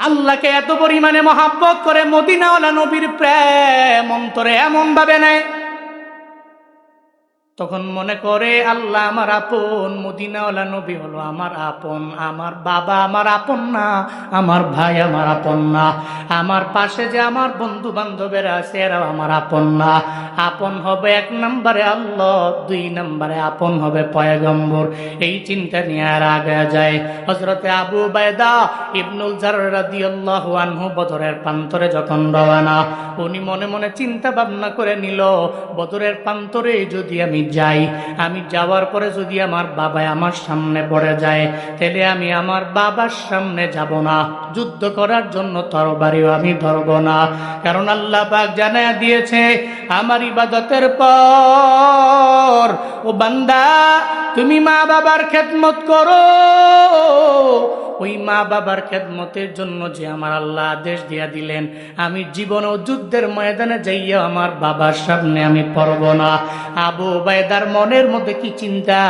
আল্লাহকে এত পরিমাণে মহাব্বত করে মদিনাওয়ালা নবীর প্রেম অন্তরে এমন ভাবে নেয়। তখন মনে করে, আল্লাহ আমার আপন, মদিনাওয়ালা নবী হলো আমার আপন, আমার বাবা আমার আপন না, আমার ভাই আমার আপন না, আমার পাশে যে আমার বন্ধু বান্ধবেরা আছে এরাও আমার আপন না, আপন হবে এক নম্বরে আল্লাহ, দুই নম্বরে আপন হবে পয়গম্বর। এই চিন্তা নিয়ে আর আগে যায়। হজরতে আবু বায়দা ইবনুল জারাদিয়াল্লাহু আনহু বদরের প্রান্তরে যখন রওয়ানা উনি মনে মনে চিন্তা ভাবনা করে নিল, বদরের প্রান্তরে যদি আমি যাই, আমি যাওয়ার পরে যদি আমার বাবা আমার সামনে পড়ে যায়, তাহলে আমি আমার বাবার সামনে যাব না। যুদ্ধ করার জন্য তরবারিও আমি ধরব না। কারণ আল্লাহ পাক জানায় দিয়েছে, আমার ইবাদতের পর, ও বান্দা, তুমি মা বাবার খেদমত করো। ওই মা বাবার খেদমতের জন্য যে আমার আল্লাহ আদেশ দিয়া দিলেন, আমি জীবন ও যুদ্ধের ময়দানে যাইয়া আমার বাবার সামনে আমি পড়ব না। আবু বায়দার মনের মধ্যে কি চিন্তা?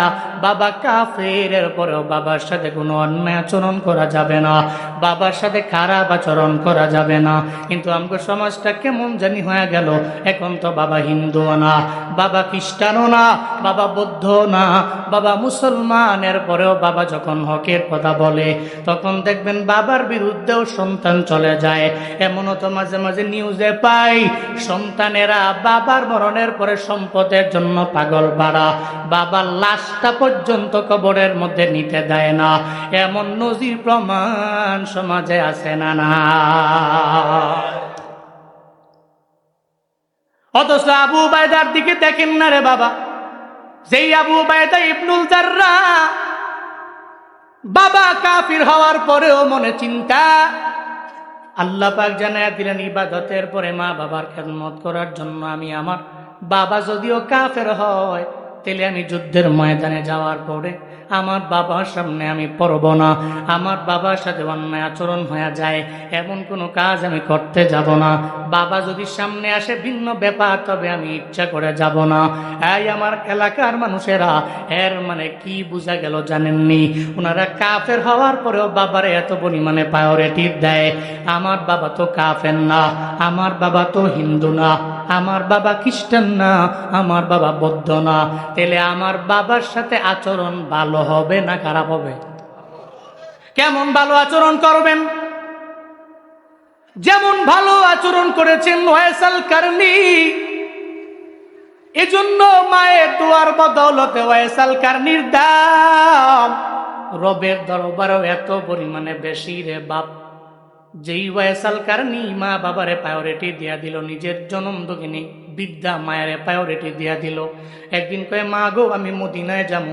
বাবা কাফের পরেও বাবার সাথে কোনো অন্যায় আচরণ করা যাবে না। বাবার সাথে খারাপ আচরণ করা যাবে না। কিন্তু আমাকে সমাজটা কেমন জানি হয়ে গেল, এখন তো বাবা হিন্দুও না, বাবা খ্রিস্টানও না, বাবা বৌদ্ধ না, বাবা মুসলমানের পরেও বাবা যখন হকের কথা বলে তখন দেখবেন বাবার বিরুদ্ধেও সন্তান চলে যায়। এমনও তো মাঝে মাঝে নিউজে পাই, সন্তানেরা বাবার মরণের পরে সম্পদের জন্য পাগল বাড়া বাবার লাশটা পর্যন্ত কবরের মধ্যে নিতে দেয় না। এমন নজির প্রমাণ সমাজে আছে না না। অথচ আবু বায়দার দিকে দেখেন না রে বাবা। যেই আবু বায়দা ইবনুল জাররা বাবা কাফির হওয়ার পরেও মনে চিন্তা। আল্লাহ পাক জানায় দিলেন, ইবাদতের পরে মা বাবার খেদমত করার জন্য আমি আমার বাবা যদিও কাফের হয়, তাহলে আমি যুদ্ধের ময়দানে যাওয়ার পরে আমার বাবার সামনে আমি পড়ব না। আমার বাবার সাথে অন্যায় আচরণ হয়ে যায়। এমন কোনো কাজ আমি করতে যাব না। বাবা যদি সামনে আসে ভিন্ন ব্যাপার, তবে আমি ইচ্ছা করে যাব না। এই আমার এলাকার মানুষেরা, এর মানে কি বোঝা গেল জানেননি? ওনারা কাফের হওয়ার পরেও বাবারে এত পরিমাণে প্রায়োরিটি দেয়। আমার বাবা তো কাফের না, আমার বাবা তো হিন্দু না, আমার বাবা খ্রিস্টান না, আমার বাবা বৌদ্ধ না। তাহলে আমার বাবার সাথে আচরণ ভালো হবে না খারাপ হবে? কেমন ভালো আচরণ করবেন? যেমন ভালো আচরণ করেছেন ওয়েসাল কারনি, এজন্য মায়ের দুয়ার বদৌলতে ওয়েসাল কারনির দাম, রবের দরবারও এত পরিমাণে বেশি রে বাপ। যেই ওয়েসাল কারনি মা বাবারে প্রায়োরিটি দিয়া দিল, নিজের জনম দগিনী বিদ্যা মায়ের প্রায়োরিটি দিয়া দিল। একদিন কয়ে, মা গো, আমি মদিনায় যাব।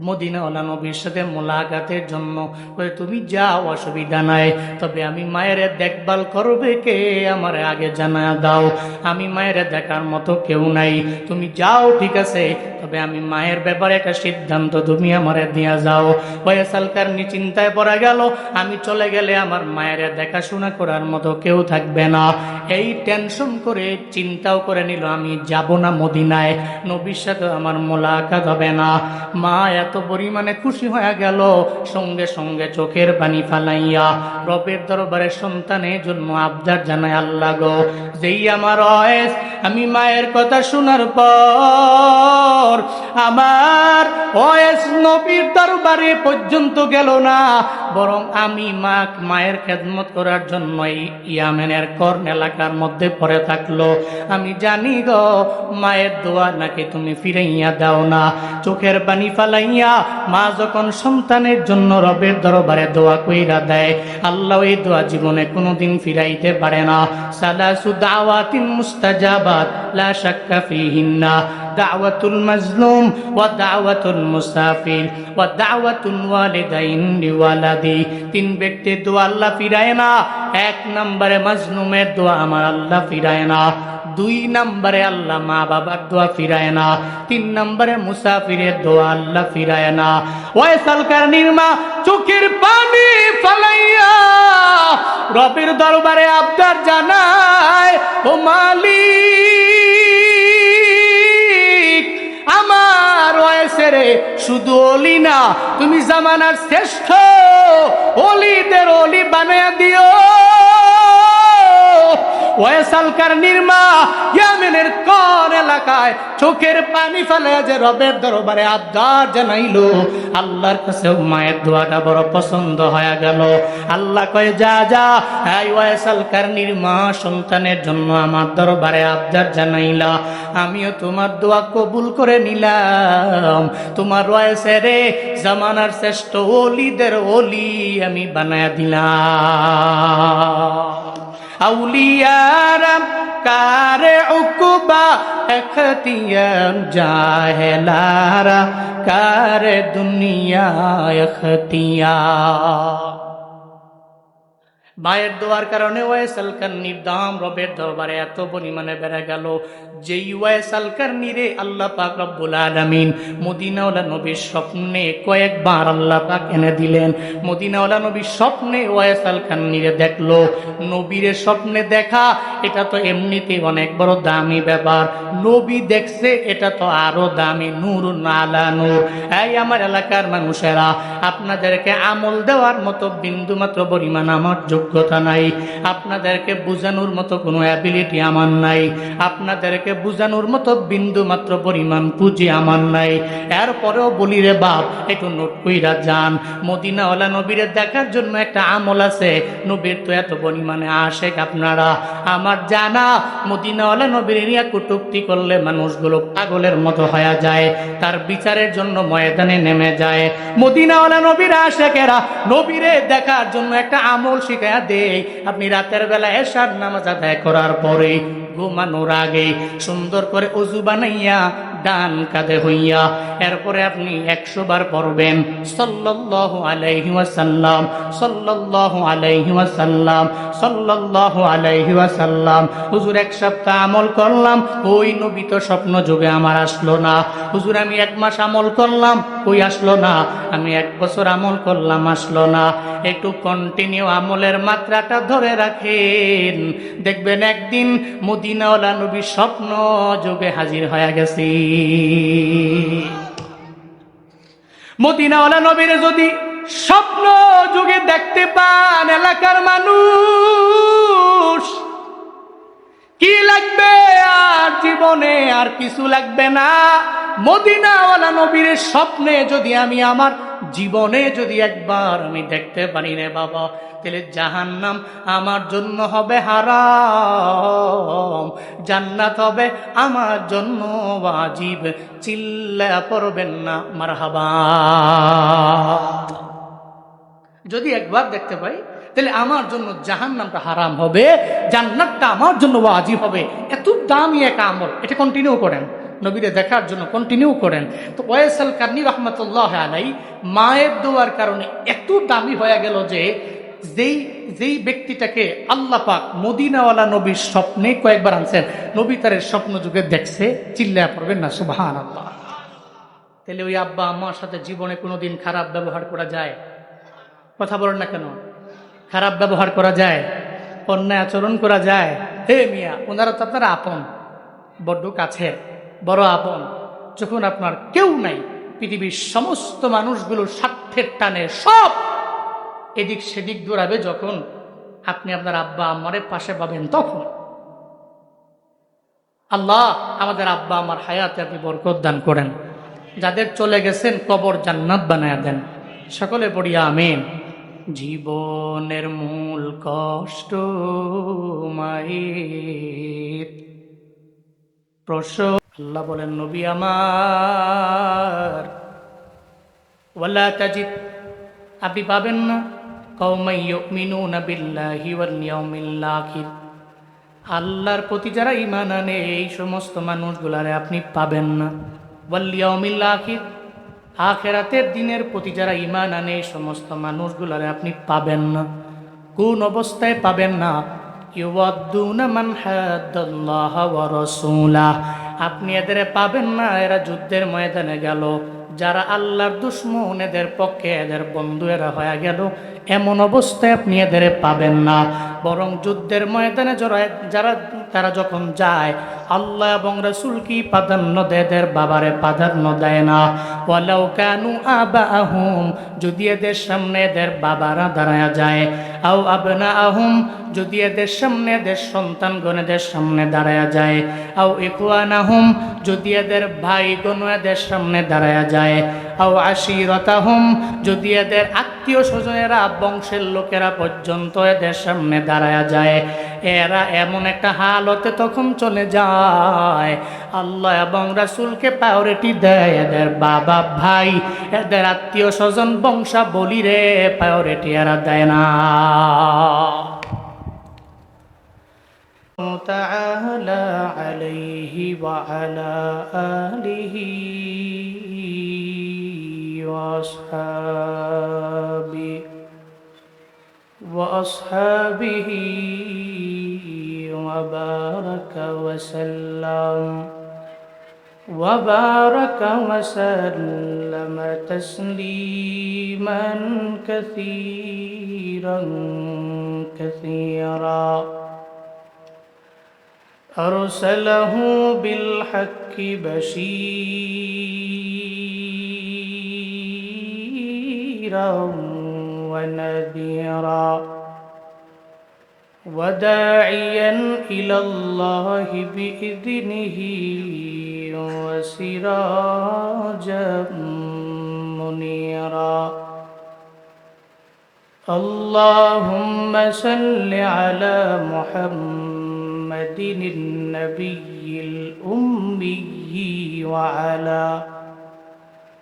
মদিনাওয়ালা নবীর সাথে মোলাকাতের জন্য তুমি যাও, অসুবিধা নাই। তবে আমি মায়ের দেখভাল করবে কে? আমার আগে জানা দাও। আমি মায়ের দেখার মতো কেউ নাই। তুমি যাও, ঠিক আছে। তবে আমি মায়ের ব্যাপারে একটা সিদ্ধান্ত তুমি আমারে দিয়া যাও। বয়সালকার নি চিন্তায় পড়া গেল। আমি চলে গেলে আমার মায়ের দেখাশোনা করার মতো কেউ থাকবে না। এই টেনশন করে চিন্তাও করে নিল, আমি যাব না মদিনায়। নবীর সাথে আমার মোলাকাত হবে না। মা এত পরিমাণে খুশি হয়ে গেল। সঙ্গে সঙ্গে চোখের পানি ফালাইয়া রবের দরবারে সন্তানের জন্য আবদার জানায়, আল্লাহ গো, যেই আমার অয়েস, আমি মায়ের কথা শোনার পর আমার অয়েস নবীর দরবারে পর্যন্ত গেল না। বরং আমি মা মায়ের খেদমত করার জন্য ইয়ামেনের কর্ন এলাকার মধ্যে পড়ে থাকল। আমি জানি গো, মায়ের দোয়া নাকি তুমি ফিরাইয়া দাও না। চোখের পানি ফালাইয়া মা যখন সন্তানের জন্য রবের দরবারে দোয়া কইরা দেয়, আল্লাহ এই দোয়া জীবনে কোনোদিন ফিরাইতে পারে না। সাদা দাওয়াতিন মুস্তাজাবাত, লা শাক্কা ফিহিন্না। দাওয়াতুল মাজলুম ওয়া দাওয়াতুল মুসাফির ওয়া দাওয়াতুল ওয়ালিদাইন লিওয়ালাদি। তিন ব্যক্তির দোয়া আল্লাহ ফিরায় এক নম্বরে মাজলুমের দোয়া আমার আল্লাহ ফিরায় না, দুই নম্বরে আল্লাহ মা বাবার দোয়া ফিরায় না, তিন নম্বরে মুসাফিরের দোয়া আল্লাহ ফিরায় না। ওয়েসাল কারনির মা চোখের পানি ফালাইয়া রবের দরবারে আবদার জানায়, ও মালিক। ওয়েসের শুধু অলি না তুমি জামানার শ্রেষ্ঠ। অলিদের অলি বানায় দিও। ওয়েসাল কারনির মা ইয়ামেনের কোন এলাকায় চোখের পানি ফেলে যে রবের দরবারে আবদার জানাইলো। আল্লাহর কাছে মায়ের দোয়াটা বড় পছন্দ হয়ে গেল। আল্লাহ কয়ে, যা যা, এই ওয়েসাল কারনির মা সন্তানের জন্য আমার দরবারে আবদার জানাইলা। আমিও তোমার দোয়া কবুল করে নিলাম। তোমার রয়েছে রে জামানার শ্রেষ্ঠ ওলিদের ওলি আমি বানায় দিলাম। আউলিয়ারাম কারে উকুবা এখতিয়ার জাহেলারা কারে দুনিয়া এখতিয়ার মায়ের দোয়ার কারণে ওয়েসাল কান্নির দাম রবের দরবারে এত পরিমাণে বেড়ে গেল। যেই ওয়েসাল কান্নিরে আল্লাহ পাক রব্বুল আলামিন মদিনাওয়ালা নবীর স্বপ্নে কয়েকবার আল্লাহ পাক এনে দিলেন। মদিনাওয়ালা নবীর স্বপ্নে ওয়েসাল কান্নিরে দেখল। নবীরে স্বপ্নে দেখা, এটা তো এমনিতেই অনেক বড় দামি ব্যাপার। নবী দেখছে, এটা তো আরও দামি। নূর নালা নূর। এই আমার এলাকার মানুষেরা, আপনাদেরকে আমল দেওয়ার মতো বিন্দু মাত্র পরিমাণ আমার যোগ্যতা নাই। আপনাদেরকে বুঝানোর মতো কোনো অ্যাবিলিটি আমার নাই। আপনাদেরকে বুঝানোর মতো বিন্দু মাত্র পরিমাণ পুঁজি আমার নাই। এরপরেও বলি রে বাপ, একটু নোট কইরা যান। মদিনাওয়ালা নবীরে দেখার জন্য একটা আমল আছে। নবীর তো এত পরিমাণে আসে আপনারা। আমার জানা, মদিনাওয়ালা নবীর নিয়ে কুটুক্তি করলে মানুষগুলো পাগলের মতো হয়ে যায়। তার বিচারের জন্য ময়দানে নেমে যায়। মদিনাওয়ালা নবীর আশেকেরা নবীরে দেখার জন্য একটা আমল শিখায়া আপনি রাতের বেলা এসার নামাজ আদায় করার পরে ঘুমানোর আগে সুন্দর করে অজু বানাইয়া ডান কাঁধে হইয়া এরপরে আপনি একশো বার পড়বেন। সাল্লাল্লাহু আলাইহি ওয়াসাল্লাম, সাল্লাল্লাহু আলাইহি ওয়াসাল্লাম, সাল্লাল্লাহু আলাইহি ওয়াসাল্লাম। হুজুর, এক সপ্তাহ আমল করলাম, ওই নবী তো স্বপ্ন যুগে আমার আসলো না। হুজুর, আমি এক মাস আমল করলাম, ওই আসলো না। আমি এক বছর আমল করলাম, আসলো না। একটু কন্টিনিউ আমলের মাত্রাটা ধরে রাখেন। দেখবেন একদিন মদিনাওয়ালা নবী স্বপ্ন যুগে হাজির হয়ে গেছে। মদিনাওয়ালা নবীরে যদি স্বপ্ন যুগে দেখতে পান এলাকার মানুষ, কি লাগবে আর জীবনে? আর কিছু লাগবে না। মদিনাওয়ালা নবীর স্বপ্নে যদি আমি আমার জীবনে যদি একবার আমি দেখতে পারি রে বাবা, তাহলে জাহান্নাম আমার জন্য হবে হারাম, জান্নাত হবে আমার জন্য ওয়াজিব, চিল্লা পড়বেন না, মারহাবা। যদি একবার দেখতে পাই, তাহলে আমার জন্য জাহান নামটা হারাম হবে, জান্নাতটা আমার জন্য ওয়াজিব হবে। এত দামি এক আমল, এটা কন্টিনিউ করেন। নবীরে দেখার জন্য কন্টিনিউ করেন। তো ওয়েসাল কার্নি রহমতুল্লাহ আলাই মায়ের দোয়ার কারণে এত দামি হয়ে গেল যে যেই যেই ব্যক্তিটাকে আল্লাহ পাক মদিনাওয়ালা নবীর স্বপ্নে কয়েকবার আনছেন, নবী তার স্বপ্ন যুগে দেখছে চিল্লা পড়বেন না সুবাহান আল্লাহ তাহলে ওই আব্বা আম্মার সাথে জীবনে কোনোদিন খারাপ ব্যবহার করা যায়? কথা বলেন না কেন? খারাপ ব্যবহার করা যায়? অন্যায় আচরণ করা যায়? হে মিয়া, ওনারা তো আপনার আপন বড্ড কাছে বড় আপন, যখন আপনার কেউ নাই, পৃথিবীর সমস্ত মানুষগুলোর স্বার্থের টানে সব এদিক সেদিক দৌড়াবে যখন আপনি আপনার আব্বা আম্মারে পাশে পাবেন তখন। আল্লাহ আমাদের আব্বা আমার হায়াতে আপনি বরকত দান করেন। যাদের চলে গেছেন কবর জান্নাত বানায় দেন। সকলে পড়িয়া আমিন। জীবনের মূল কষ্ট মায়ের প্রস আল্লাহ বলেন, নবী আমার, ওয়ালা তাজিদ, আপনি পাবেন না। কৌমাই ইউমিনুনা বিল্লাহি ওয়াল ইয়াউমিল আখির। আল্লাহর প্রতি যারা ইমান আনে, এই সমস্ত মানুষগুলারে আপনি পাবেন না। ওয়াল ইয়াউমিল আখির, আখেরাতের দিনের প্রতি যারা ইমান আনে, এই সমস্ত মানুষগুলারে আপনি পাবেন না। কোন অবস্থায় পাবেন না। ইউয়াদ্দুনা মান হাদাল্লাহ ওয়া রাসূলাহ। আপনি এদের পাবেন না, এরা যুদ্ধের ময়দানে গেল। যারা আল্লাহর দুশ্মন, এদের পক্ষে এদের বন্ধু এরা হয়ে গেল। এমন অবস্থায় আপনি এদের পাবেন না। বরং যুদ্ধের ময়দানে জড়ায় যারা, তারা যখন যায়, আল্লাহ এবং রসুল কি প্রাধান্য দেয়? এদের বাবারে প্রাধান্য দেয় না। ওয়ালাউ কানু আবা আহুম যদি এদের সামনে এদের বাবারা দাঁড়ায় যায়। আও আবনা আহুম যদি এদের সামনে এদের সন্তানগণ এদের সামনে দাঁড়ায় যায়। আও ইকুয়ান আহুম যদি এদের ভাইগণ এদের সামনে দাঁড়ায় যায়। আও আশিরতাহুম যদি এদের আত্মীয় স্বজনেরা বংশের লোকেরা পর্যন্ত এদের সামনে দাঁড়ায় যায় এরা এমন একটা হালতে তখন চলে যায় আল্লাহ এবং রাসুলকে প্রায়োরিটি দেয় এদের বাবা ভাই এদের আত্মীয় স্বজন বংশা বলি রে প্রায়োরিটি এরা দেয় না تعالى عليه وعلى آله وأصحابه وأصحابه وبارك وسلم وبارك وسلم تسليما كثيرا كثيرا. أرسله بالحق بشيرا ونذيرا. وداعيا إلى الله بإذنه وسراجا منيرا. اللهم صل على محمد النبي الأمي وعلى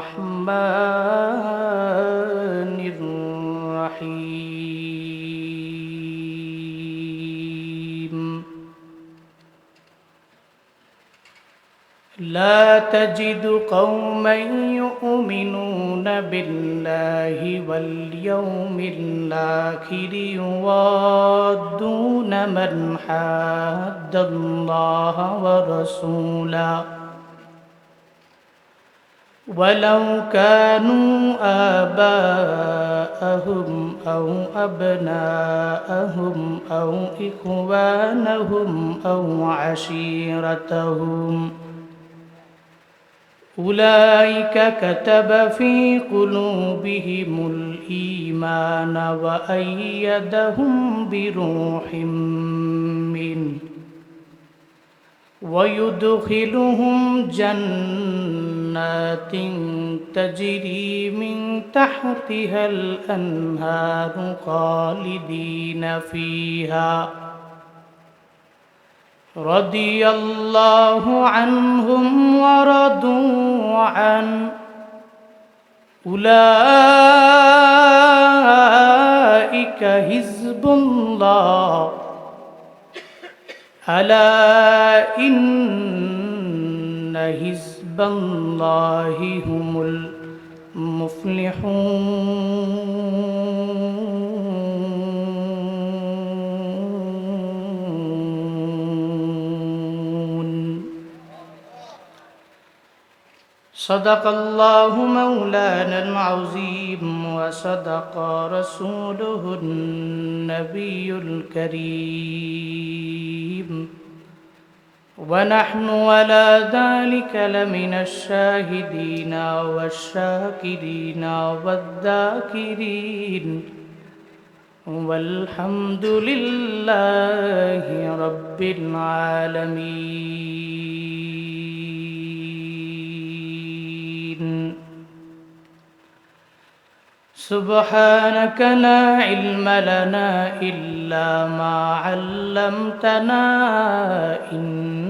الرحمن الرحيم. لا تجد قوما يؤمنون بالله واليوم الآخر يوادون من حاد الله ورسوله. ولو كانوا آباءهم أو أبناءهم أو إخوانهم أو عشيرتهم. أولئك كتب في قلوبهم الإيمان وأيدهم بروح منه. ويدخلهم جنات تجري من تحتها الأنهار خالدين فيها. رضي الله عنهم ورضوا عنه أولئك حزب الله. ألا إن حزب الله هم المفلحون. صدق الله مولانا العظيم وصدق رسوله النبي الكريم. ونحن على ذلك لمن الشاهدين والشاكرين والذاكرين. والحمد لله رب العالمين. سبحانك لا علم لنا إلا ما علمتنا إنك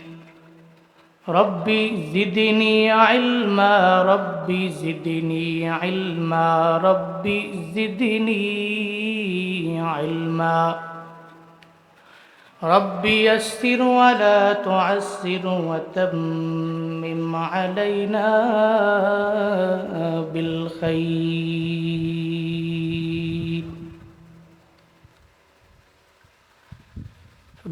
ربي زدني علما ربي زدني علما ربي زدني علما. ربي يسر ولا تعسر وتمم علينا بالخير.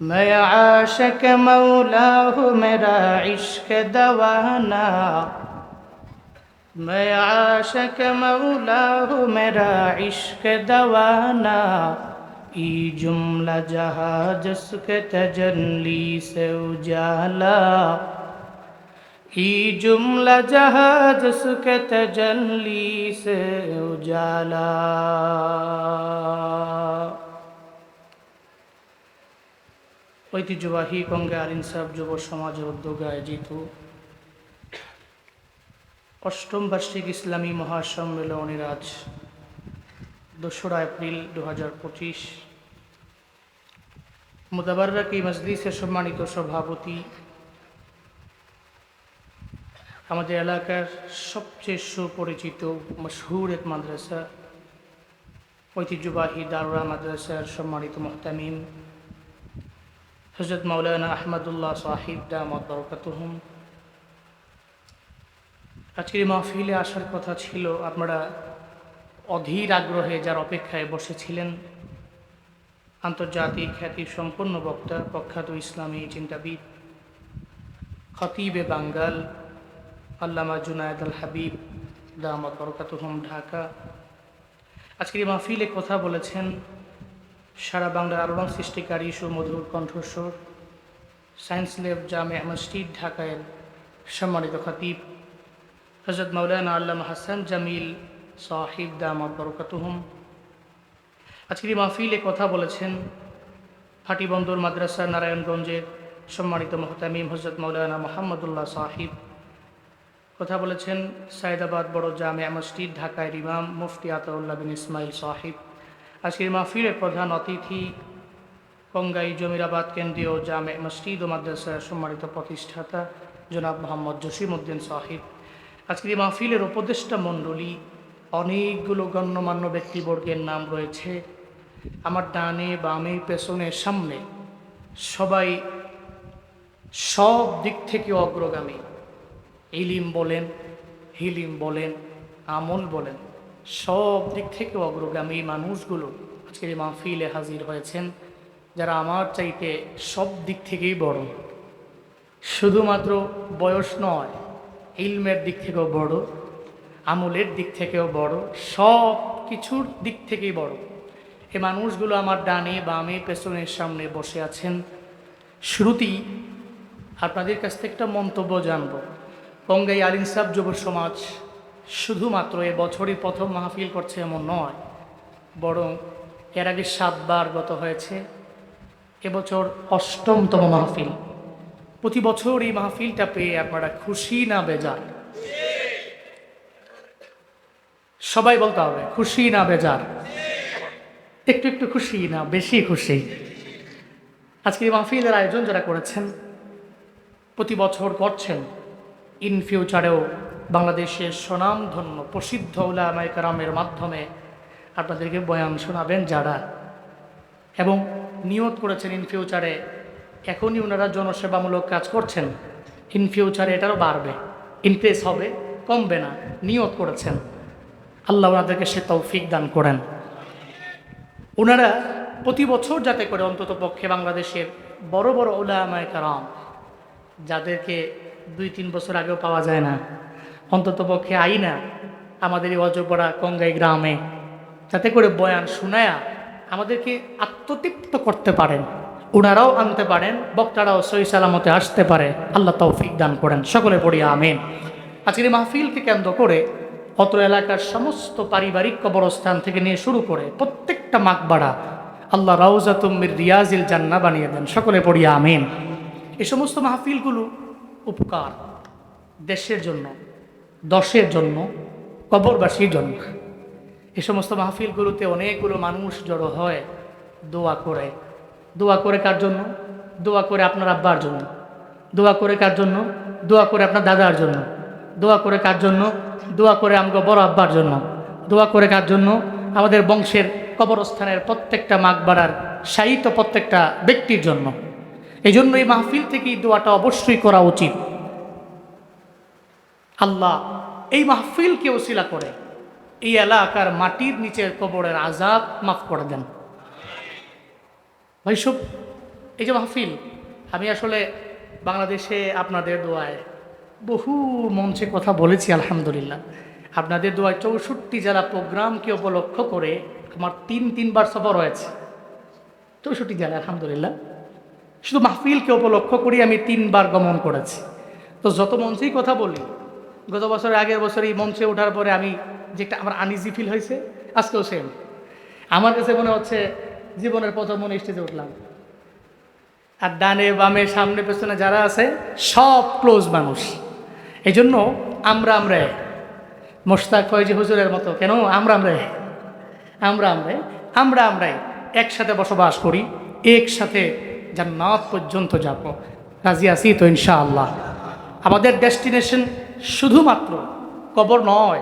میں عاشق مولا ہوں میرا عشق دوانا۔ میں عاشق مولا ہوں میرا عشق دوانا۔ ای جملہ جہاں جس کے تجلی سے اجالا۔ ای جملہ جہاں جس کے تجلی سے اجالا۔ ঐতিহ্যবাহী গঙ্গা আল ইনসাফ যুব সমাজের উদ্যোগে আয়োজিত অষ্টম বার্ষিক ইসলামী মহাসম্মেলনের আজ দোসরা এপ্রিল দু হাজার পঁচিশ। মুদাবার্রাকি মজলিসের সম্মানিত সভাপতি আমাদের এলাকার সবচেয়ে সুপরিচিত মশহুর এক মাদ্রাসা, ঐতিহ্যবাহী দারুরা মাদ্রাসার সম্মানিত মোহতামিম। হজরত মৌলানা আহমদুল্লাহ সাহিব দামত বরকাতুহুম। আজকের মাহফিলে আসার কথা ছিল আপনারা অধীর আগ্রহে যার অপেক্ষায় বসেছিলেন, আন্তর্জাতিক খ্যাতি সম্পন্ন বক্তা, প্রখ্যাত ইসলামী চিন্তাবিদ, খতিবে বাঙ্গাল, আল্লামা জুনায়দ আল হাবিব দামত বরকাতুহুম, ঢাকা। আজকের মাহফিলে কথা বলেছেন সারা বাংলার আলোড়ন সৃষ্টিকারী সুমধুর কণ্ঠস্বর। সায়েন্স ল্যাব জামে মসজিদ ঢাকায় সম্মানিত খতিব। হজরত মৌলানা আল্লাহ হাসান জামিল সাহিব দামদ বরকাতুহুম। আজকের মাহফিলে কথা বলেছেন ফাটিবন্দর মাদ্রাসা নারায়ণগঞ্জের সম্মানিত মোহতামিম হজরত মৌলানা মোহাম্মদুল্লাহ সাহিব। কথা বলেছেন সায়দাবাদ বড় জামে মসজিদ ঢাকায় ইমাম মুফতি আতাউল্লাহ বিন ইসমাইল সাহিব। আজকের মাহফিলের প্রধান অতিথি কঙ্গাই জমিরাবাদ কেন্দ্রীয় জামে মসজিদ ও মাদ্রাসার সম্মানিত প্রতিষ্ঠাতা জনাব মোহাম্মদ জসিম উদ্দিন সাহিব। আজকের এই মাহফিলের উপদেষ্টা মণ্ডলী অনেকগুলো গণ্যমান্য ব্যক্তিবর্গের নাম রয়েছে। আমার ডানে, বামে, পেছনে, সামনে সবাই সব দিক থেকে অগ্রগামী। ইলিম বলেন, হিলিম বলেন, আমল বলেন। সব দিক থেকে অগ্রগামী মানুষগুলো আজকের এই মাহফিলে হাজির হয়েছেন, যারা আমার চাইতে সব দিক থেকেই বড়। শুধুমাত্র বয়স নয়, ইলমের দিক থেকেও বড়, আমলের দিক থেকেও বড়, সব কিছুর দিক থেকেই বড়। এই মানুষগুলো আমার ডানে বামে পেছনের সামনে বসে আছেন। শ্রুতি, আপনাদের কাছ থেকে একটা মন্তব্য জানব। বঙ্গাই আল ইনসাফ যুব সমাজ শুধুমাত্র এ বছরই প্রথম মাহফিল করছে এমন নয়, বরং এর আগে সাতবার গত হয়েছে। এবছর অষ্টমতম মাহফিল। প্রতি বছর এই মাহফিলটা পেয়ে আপনারা খুশি না বেজার? সবাই বলতে হবে, খুশি না বেজার? একটু একটু খুশি না, বেশি খুশি। আজকে এই মাহফিলের আয়োজন যারা করেছেন, প্রতি বছর করছেন ইন ফিউচারেও বাংলাদেশের স্বনামধন্য প্রসিদ্ধ উলামায় কারামের মাধ্যমে আপনাদেরকে বয়ান শোনাবেন যারা। এবং নিয়ত করেছেন ইন ফিউচারে এখনই ওনারা জনসেবামূলক কাজ করছেন। ইন ফিউচারে এটারও বাড়বে ইনক্রিজ হবে, কমবে না, নিয়ত করেছেন। আল্লাহ ওনাদেরকে সে তৌফিক দান করেন। ওনারা প্রতি বছর যাতে করে অন্তত পক্ষে বাংলাদেশের বড় বড় ওলামায় কারাম, যাদেরকে দুই তিন বছর আগেও পাওয়া যায় না অন্তত পক্ষে আই না আমাদের এই অজপড়া কঙ্গাই গ্রামে, যাতে করে বয়ান শোনায়া আমাদেরকে আত্মতৃপ্ত করতে পারেন ওনারাও আনতে পারেন, বক্তারাও সই সালামতে আসতে পারে। আল্লাহ তৌফিক দান করেন। সকলে পড়ি আমিন। আজকের মাহফিলকে কেন্দ্র করে অত্র এলাকার সমস্ত পারিবারিক কবরস্থান থেকে নিয়ে শুরু করে প্রত্যেকটা মাকবাড়া আল্লাহ রাউজা রিয়াজিল জান্না বানিয়ে দেন। সকলে পড়ি আমিন। এই সমস্ত মাহফিলগুলো উপকার দেশের জন্য। দশের জন্য কবরবাসীর জন্য এ সমস্ত মাহফিলগুলোতে অনেকগুলো মানুষ জড়ো হয় দোয়া করে। দোয়া করে কার জন্য? দোয়া করে আপনার আব্বার জন্য। দোয়া করে কার জন্য? দোয়া করে আপনার দাদার জন্য। দোয়া করে কার জন্য? দোয়া করে আমগো বড় আব্বার জন্য। দোয়া করে কার জন্য? আমাদের বংশের কবরস্থানের প্রত্যেকটা মাকবাড়ার সাহিত্য প্রত্যেকটা ব্যক্তির জন্য। এই জন্য এই মাহফিল থেকেই দোয়াটা অবশ্যই করা উচিত। আল্লাহ, এই মাহফিলকে ওসিলা করে? এই এলাকার মাটির নিচের কবরের আজাব মাফ করে দেন। ভাই, সব, এই যে মাহফিল, আমি আসলে বাংলাদেশে আপনাদের দোয়ায় বহু মঞ্চে কথা বলেছি, আলহামদুলিল্লাহ। আপনাদের দোয়ায় চৌষট্টি জেলা প্রোগ্রামকে উপলক্ষ করে আমার তিন, তিনবার সফর হয়েছে। চৌষট্টি জেলা, আলহামদুলিল্লাহ। শুধু মাহফিলকে উপলক্ষ করি আমি তিনবার গমন করেছি। তো যত মঞ্চেই কথা বলি গত বছর আগের বছর এই মঞ্চে ওঠার পরে আমি যে একটা আমার আনইজি ফিল হয়েছে, আজকেও সেম আমার কাছে মনে হচ্ছে জীবনের প্রথম মনে স্টেজে উঠলাম। আর ডানে বামে সামনে পেছনে যারা আছে, সব ক্লোজ মানুষ। এই জন্য আমরা আমরা মোশতাক ফয়জি হুজুরের মতো, কেন? আমরা আমরা আমরা আমরা আমরা আমরাই একসাথে বসবাস করি, একসাথে জান্নাত পর্যন্ত যাব। রাজি আছি তো ইনশাআল্লাহ। আমাদের ডেস্টিনেশন শুধুমাত্র কবর নয়,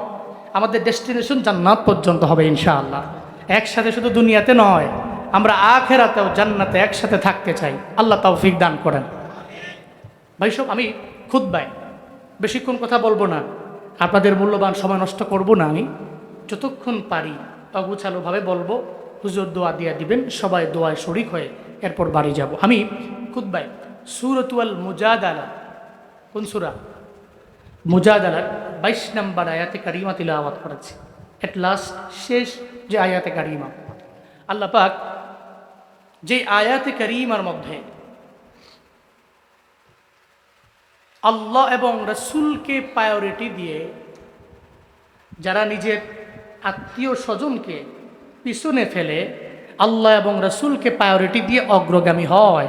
আমাদের ডেস্টিনেশন জান্নাত পর্যন্ত হবে ইনশাআল্লাহ। একসাথে শুধু দুনিয়াতে নয়, আমরা আখেরাতেও জান্নাতে একসাথে থাকতে চাই। আল্লাহ তৌফিক দান করেন। ভাই সব আমি খুদ বাই বেশিক্ষণ কথা বলব না। আপনাদের মূল্যবান সময় নষ্ট করব না আমি। যতক্ষণ পারি অগুছালোভাবে বলব, হুজুর দোয়া দিয়া দিবেন, সবাই দোয়ায় শরিক হয়ে এরপর বাড়ি যাব। আমি খুদ বাই সুরতুয়াল মুজাদালা। কোন সুরা? মুজাদালার বাইশ নম্বর আয়াতে কারিমা তিলাওয়াত করেছি এট লাস্ট শেষ যে আয়াতে কারিমা আল্লাহ পাক যে আয়াতে কারিমার মধ্যে আল্লাহ এবং রসুলকে প্রায়োরিটি দিয়ে যারা নিজের আত্মীয় স্বজনকে পিছনে ফেলে আল্লাহ এবং রসুলকে প্রায়োরিটি দিয়ে অগ্রগামী হয়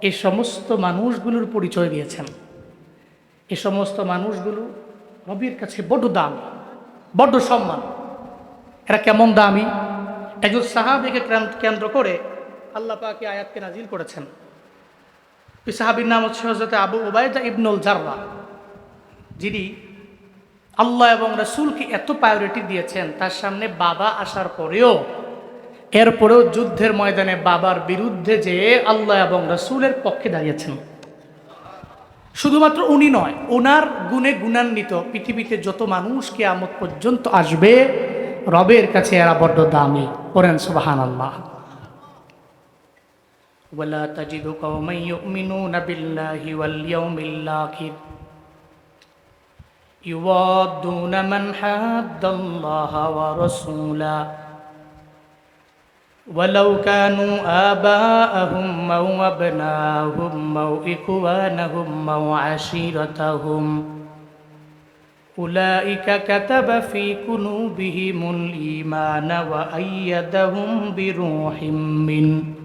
এই সমস্ত মানুষগুলোর পরিচয় দিয়েছেন এ সমস্ত মানুষগুলো নবীর কাছে বড্ড দাম বড্ড সম্মান। এরা কেমন দামি? একজন সাহাবিকে কেন্দ্র করে আল্লাহ পাকে আয়াতকে নাজিল করেছেন। ওই সাহাবির নাম হচ্ছে হজরত আবু ওবায়দা ইবনুল জাররা, যিনি আল্লাহ এবং রসুলকে এত প্রায়োরিটি দিয়েছেন, তার সামনে বাবা আসার পরেও, এরপরেও যুদ্ধের ময়দানে বাবার বিরুদ্ধে যে আল্লাহ এবং রসুলের পক্ষে দাঁড়িয়েছেন। শুধুমাত্র উনি নয় ওনার গুণে গুণান্বিত পৃথিবীতে যত মানুষ কেয়ামত পর্যন্ত আসবে রবের কাছে এরা বড্ড দামি করেন সুবাহান আল্লাহ ولا تجد قوما يؤمنون بالله واليوم الآخر يوادون من حاد الله ورسوله ولو كانوا آباءهم أو أبناءهم أو إخوانهم أو عشيرتهم. أولئك كتب في قلوبهم الإيمان وأيدهم بروح منه